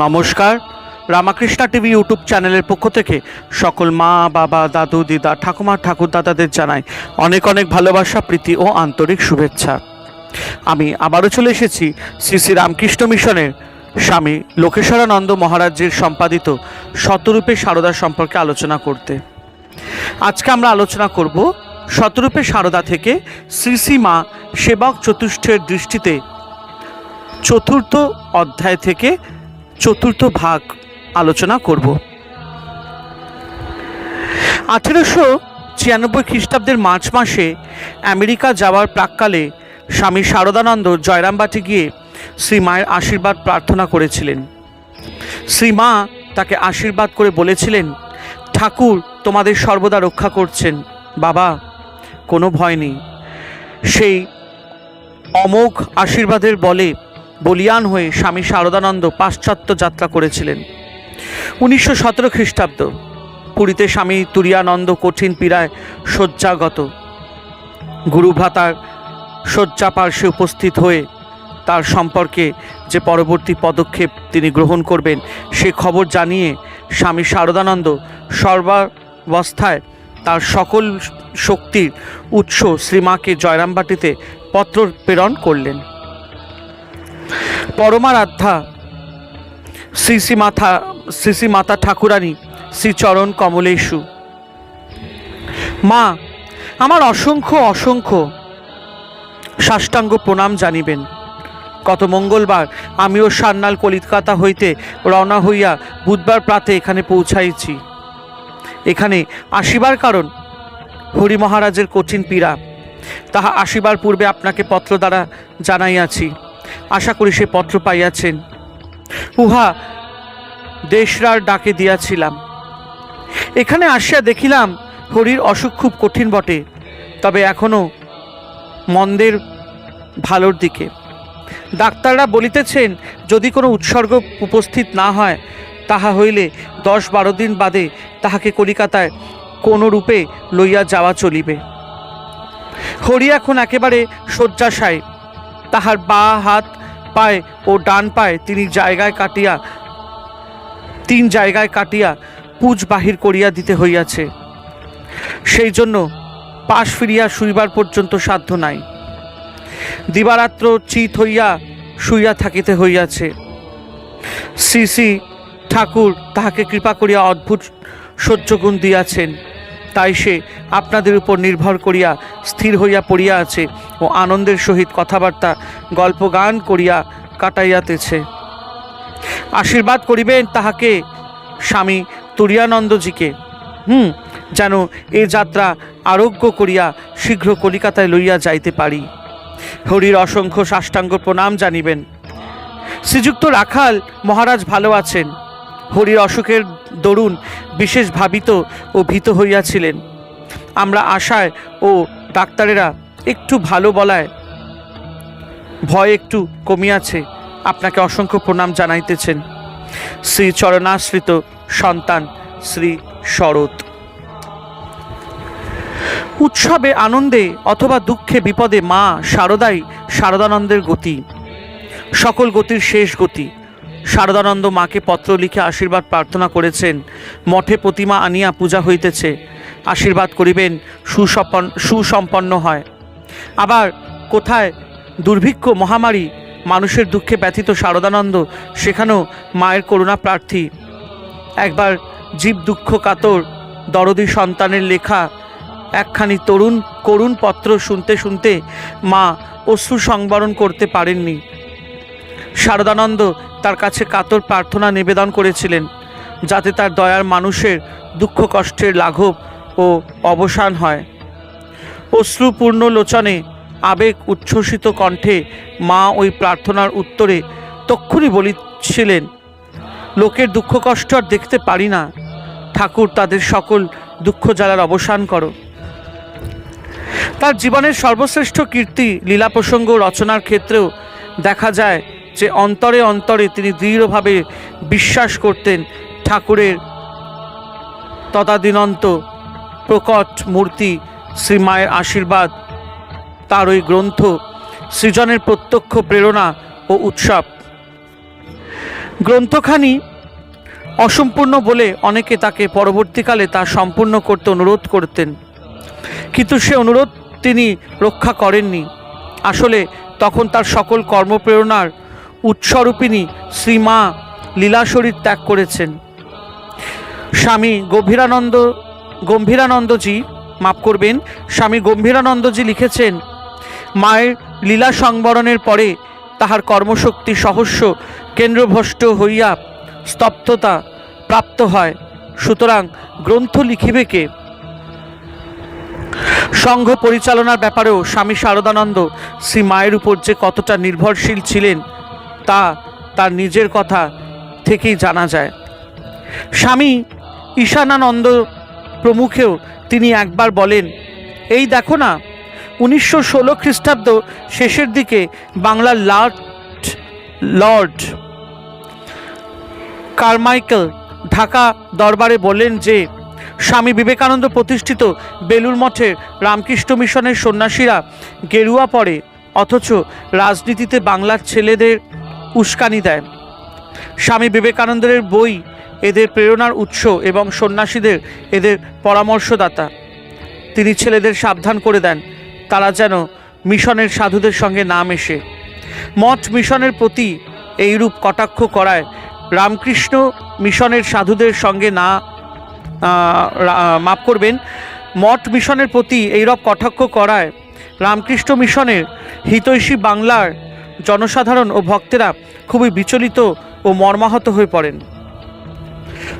নমস্কার। Ramakrishna TV YouTube চ্যানেলের পক্ষ থেকে সকল মা, বাবা, দাদু, দিদা, ঠাকুমা ঠাকুর দাদাদের জানাই অনেক অনেক ভালোবাসা, প্রীতি ও আন্তরিক শুভেচ্ছা। আমি আবারও চলে এসেছি শ্রী শ্রী রামকৃষ্ণ মিশনের স্বামী লোকেশ্বরানন্দ মহারাজের সম্পাদিত শতরূপে সারদা সম্পর্কে আলোচনা করতে। আজকে আমরা আলোচনা করব শতরূপে সারদা থেকে শ্রী শ্রী মা সেবক চতুষ্ঠের দৃষ্টিতে চতুর্থ অধ্যায় থেকে চতুর্থ ভাগ আলোচনা করব। আঠেরোশো ছিয়ানব্বই খ্রিস্টাব্দের মার্চ মাসে আমেরিকা যাওয়ার প্রাককালে স্বামী শারদানন্দ জয়রামবাটি গিয়ে শ্রী মায়ের আশীর্বাদ প্রার্থনা করেছিলেন। শ্রী মা তাকে আশীর্বাদ করে বলেছিলেন, ঠাকুর, তোমাদের সর্বদা রক্ষা করছেন। বাবা, কোনো ভয় নেই। সেই অমোঘ আশীর্বাদের বলে বলিয়ান হয়ে স্বামী শারদানন্দ পাশ্চাত্য যাত্রা করেছিলেন। উনিশশো সতেরো খ্রিস্টাব্দ, পুরীতে স্বামী তুরিয়ানন্দ কঠিন পীড়ায় শয্যাগত। গুরুভ্রাতার শয্যা পার্শ্বে উপস্থিত হয়ে তার সম্পর্কে যে পরবর্তী পদক্ষেপ তিনি গ্রহণ করবেন, সে খবর জানিয়ে স্বামী শারদানন্দ সর্বাবস্থায় তার সকল শক্তির উৎস শ্রীমাকে জয়রামবাটিতে পত্র প্রেরণ করলেন। পরমারাধ্যা শ্রী শ্রী মাথা শ্রী শ্রী মাতা ঠাকুরানী শ্রীচরণ কমলেশু। মা, আমার অসংখ্য অসংখ্য সাষ্টাঙ্গ প্রণাম জানিবেন। গত মঙ্গলবার আমিও সান্নাল কলিকাতা হইতে রওনা হইয়া বুধবার প্রাতে এখানে পৌঁছাইছি। এখানে আসিবার কারণ হরি মহারাজের কঠিন পীড়া। তাহা আসিবার পূর্বে আপনাকে পত্র দ্বারা জানাইয়াছি। আশা করি সে পত্র পাইয়াছেন। উহা দেশরার ডাকে দিয়াছিলাম। এখানে আসিয়া দেখিলাম হরির অসুখ খুব কঠিন বটে, তবে এখনও মন্দের ভালোর দিকে। ডাক্তাররা বলিতেছেন, যদি কোনো উৎসর্গ উপস্থিত না হয়, তাহা হইলে দশ বারো দিন বাদে তাহাকে কলিকাতায় কোনো রূপে লইয়া যাওয়া চলিবে। হরি এখন একেবারে শয্যাশায়। তাহার বা হাত পায়ে ও ডান পায়ে তিনি জায়গায় কাটিয়া, তিন জায়গায় কাটিয়া পুজ বাহির করিয়া দিতে হইয়াছে। সেই জন্য পাশ ফিরিয়া শুইবার পর্যন্ত সাধ্য নাই। দিবারাত্র চিত হইয়া শুইয়া থাকিতে হইয়াছে। শ্রী শ্রী ঠাকুর তাহাকে কৃপা করিয়া অদ্ভুত সহ্যগুণ দিয়াছেন। তাই সে আপনাদের উপর নির্ভর করিয়া স্থির হইয়া পড়িয়া আছে ও আনন্দের সহিত কথাবার্তা গল্প গান করিয়া কাটাইয়াতেছে। আশীর্বাদ করিবেন তাহাকে স্বামী তুরিয়ানন্দজিকে। হুম, যেন এ যাত্রা আরোগ্য করিয়া শীঘ্র কলিকাতায় লইয়া যাইতে পারি। হরির অসংখ্য সাষ্টাঙ্গ প্রণাম জানিবেন। শ্রীযুক্ত রাখাল মহারাজ ভালো আছেন। হরির অসুখের দরুন বিশেষ ভাবিত ও ভীত হইয়াছিলেন। আমরা আশায় ও ডাক্তারেরা একটু ভালো বলায় ভয় একটু কমিয়াছে, আপনাকে অসংখ্য প্রণাম জানাইতেছেন। শ্রী চরণাশ্রিত সন্তান শ্রী শরৎ। উৎসবে আনন্দে অথবা দুঃখে বিপদে মা শারদাই শারদানন্দের গতি। সকল গতির শেষ গতি। শারদানন্দ মাকে পত্র লিখে আশীর্বাদ প্রার্থনা করেছেন। মঠে প্রতিমা আনিয়া পূজা হইতেছে। আশীর্বাদ করিবেন, সুসম্পন্ন সুসম্পন্ন হয়। আবার কোথায় দুর্ভিক্ষ মহামারী, মানুষের দুঃখে ব্যথিত শারদানন্দ, সেখানেও মায়ের করুণা প্রার্থী। একবার জীব দুঃখ কাতর, দরদি সন্তানের লেখা একখানি তরুণ, করুণ পত্র শুনতে শুনতে মা অশ্রু সংবরণ করতে পারেননি। শারদানন্দ তার কাছে কাতর প্রার্থনা নিবেদন করেছিলেন, যাতে তার দয়ার মানুষের দুঃখ কষ্টের লাঘব ও অবসান হয়। অশ্রুপূর্ণ লোচনে আবেগ উচ্ছ্বসিত কণ্ঠে মা ওই প্রার্থনার উত্তরে তক্ষুনি বলিছিলেন, লোকের দুঃখ কষ্ট আর দেখতে পারি না। ঠাকুর, তাদের সকল দুঃখ জ্বালার অবসান করো। তার জীবনের সর্বশ্রেষ্ঠ কীর্তি লীলা প্রসঙ্গ রচনার ক্ষেত্রেও দেখা যায় যে অন্তরে অন্তরে তিনি দৃঢ়ভাবে বিশ্বাস করতেন ঠাকুরের তদাদিনন্ত প্রকট মূর্তি শ্রীমায়ের আশীর্বাদ, তার ওই গ্রন্থ সৃজনের প্রত্যক্ষ প্রেরণা ও উৎসব। গ্রন্থখানি অসম্পূর্ণ বলে অনেকে তাকে পরবর্তীকালে তা সম্পূর্ণ করতে অনুরোধ করতেন। কিন্তু সে অনুরোধ তিনি রক্ষা করেননি। আসলে তখন তার সকল কর্মপ্রেরণার উৎসরূপিণী শ্রীমা লীলাশরীর ত্যাগ করেছেন। স্বামী গভীরানন্দ গম্ভীরানন্দজি, মাফ করবেন, স্বামী গম্ভীরানন্দজি লিখেছেন, মায়ের লীলা সংবরণের পরে তাহার কর্মশক্তি সহস্য কেন্দ্রভ্রষ্ট হইয়া স্তব্ধতা প্রাপ্ত হয়। সুতরাং গ্রন্থ লিখিবে কে? সংঘ পরিচালনার ব্যাপারেও স্বামী শারদানন্দ শ্রী মায়ের উপর যে কতটা নির্ভরশীল ছিলেন তা, তার নিজের কথা থেকেই জানা যায়। স্বামী ঈশানানন্দ প্রমুখেও তিনি একবার বলেন, এই দেখো না, উনিশশো ষোলো খ্রিস্টাব্দ শেষের দিকে বাংলার লর্ড লর্ড কারমাইকেল ঢাকা দরবারে বলেন যে, স্বামী বিবেকানন্দ প্রতিষ্ঠিত বেলুর মঠের রামকৃষ্ণ মিশনের সন্ন্যাসীরা গেরুয়া পড়ে, অথচ রাজনীতিতে বাংলার ছেলেদের উস্কানি দেয়। স্বামী বিবেকানন্দের বই এদের প্রেরণার উৎস এবং সন্ন্যাসীদের এদের পরামর্শদাতা। তিনি ছেলেদের সাবধান করে দেন, তারা যেন মিশনের সাধুদের সঙ্গে না মেশে। মঠ মিশনের প্রতি এইরূপ কটাক্ষ করায়, রামকৃষ্ণ মিশনের সাধুদের সঙ্গে না মাফ করবেন। মঠ মিশনের প্রতি এইরূপ কটাক্ষ করায়, রামকৃষ্ণ মিশনের হিতৈষী বাংলার জনসাধারণ ও ভক্তেরা খুবই বিচলিত ও মর্মাহত হয়ে পড়েন।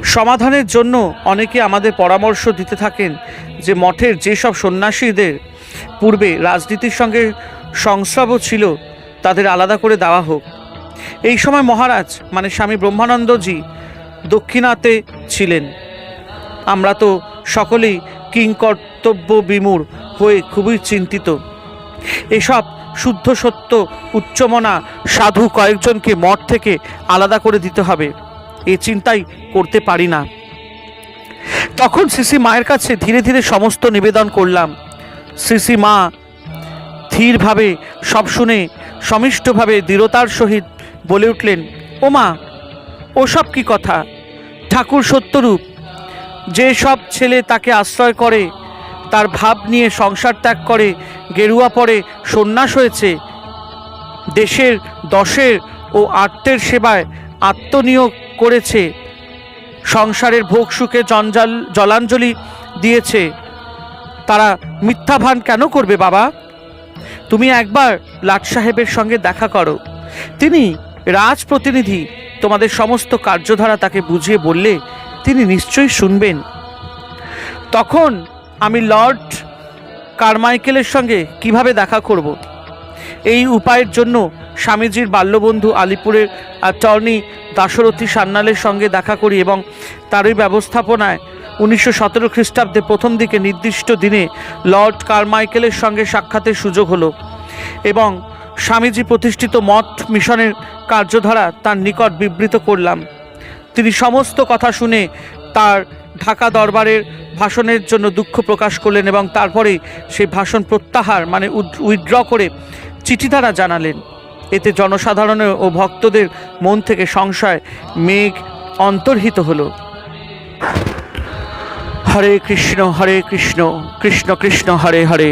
সমাধানের জন্য অনেকে আমাদের পরামর্শ দিতে থাকেন যে মঠের যেসব সন্ন্যাসীদের পূর্বে রাজনীতির সঙ্গে সংস্রব ছিল, তাদের আলাদা করে দেওয়া হোক। এই সময় মহারাজ মানে স্বামী ব্রহ্মানন্দজি, দক্ষিণাতে ছিলেন। আমরা তো সকলেই কিংকর্তব্য বিমূর হয়ে খুবই চিন্তিত। এসব শুদ্ধ সত্য, উচ্চমনা, সাধু কয়েকজনকে মঠ থেকে আলাদা করে দিতে হবে। এ চিন্তাই করতে পারি না। তখন শ্রী মায়ের কাছে ধীরে ধীরে সমস্ত নিবেদন করলাম। শ্রী মা, ধীরভাবে সব শুনে সমিষ্টভাবে দৃঢ়তার সহিত বলে উঠলেন, ও মা ওসব কি কথা? ঠাকুর সত্যরূপ। যে সব ছেলে তাকে আশ্রয় করে তার ভাব নিয়ে সংসার ত্যাগ করে, গেরুয়া পরে সন্ন্যাস হয়েছে। দেশের, দশের ও আত্মের সেবায় আত্মনিয়োগ করেছে। সংসারের ভোগ সুখে জঞ্জাল, জলাঞ্জলি দিয়েছে। তারা মিথ্যা ভান কেন করবে বাবা? তুমি একবার লাট সাহেবের সঙ্গে দেখা করো। তিনি রাজ প্রতিনিধি তোমাদের সমস্ত কার্যধারা তাকে বুঝিয়ে বললে তিনি নিশ্চয়ই শুনবেন। তখন আমি লর্ড কারমাইকেলের সঙ্গে কীভাবে দেখা করব? এই উপায়ের জন্য স্বামীজির বাল্যবন্ধু আলিপুরের অ্যাটর্নি দাশরথী সান্যালের সঙ্গে দেখা করি এবং তারই ব্যবস্থাপনায় উনিশশো সতেরো খ্রিস্টাব্দে প্রথম দিকে নির্দিষ্ট দিনে লর্ড কারমাইকেলের সঙ্গে সাক্ষাতের সুযোগ হলো এবং স্বামীজি প্রতিষ্ঠিত মঠ মিশনের কার্যধারা তার নিকট বিবৃত করলাম। তিনি সমস্ত কথা শুনে তার ঢাকা দরবারের ভাষণের জন্য দুঃখ প্রকাশ করলেন এবং তারপরেই সেই ভাষণ প্রত্যাহার মানে উইথড্র করে চিঠি দ্বারা জানালেন। এতে জনসাধারণের ও ভক্তদের মন থেকে সংশয়, মেঘ অন্তর্হিত হলো। হরে কৃষ্ণ হরে কৃষ্ণ কৃষ্ণ কৃষ্ণ, হরে হরে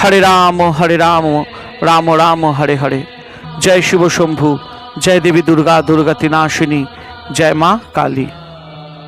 হরে রাম হরে রাম রাম রাম, হরে হরে। জয় শিব শম্ভু, জয় দেবী দুর্গা দুর্গা তিনাশিনী, জয় মা কালী।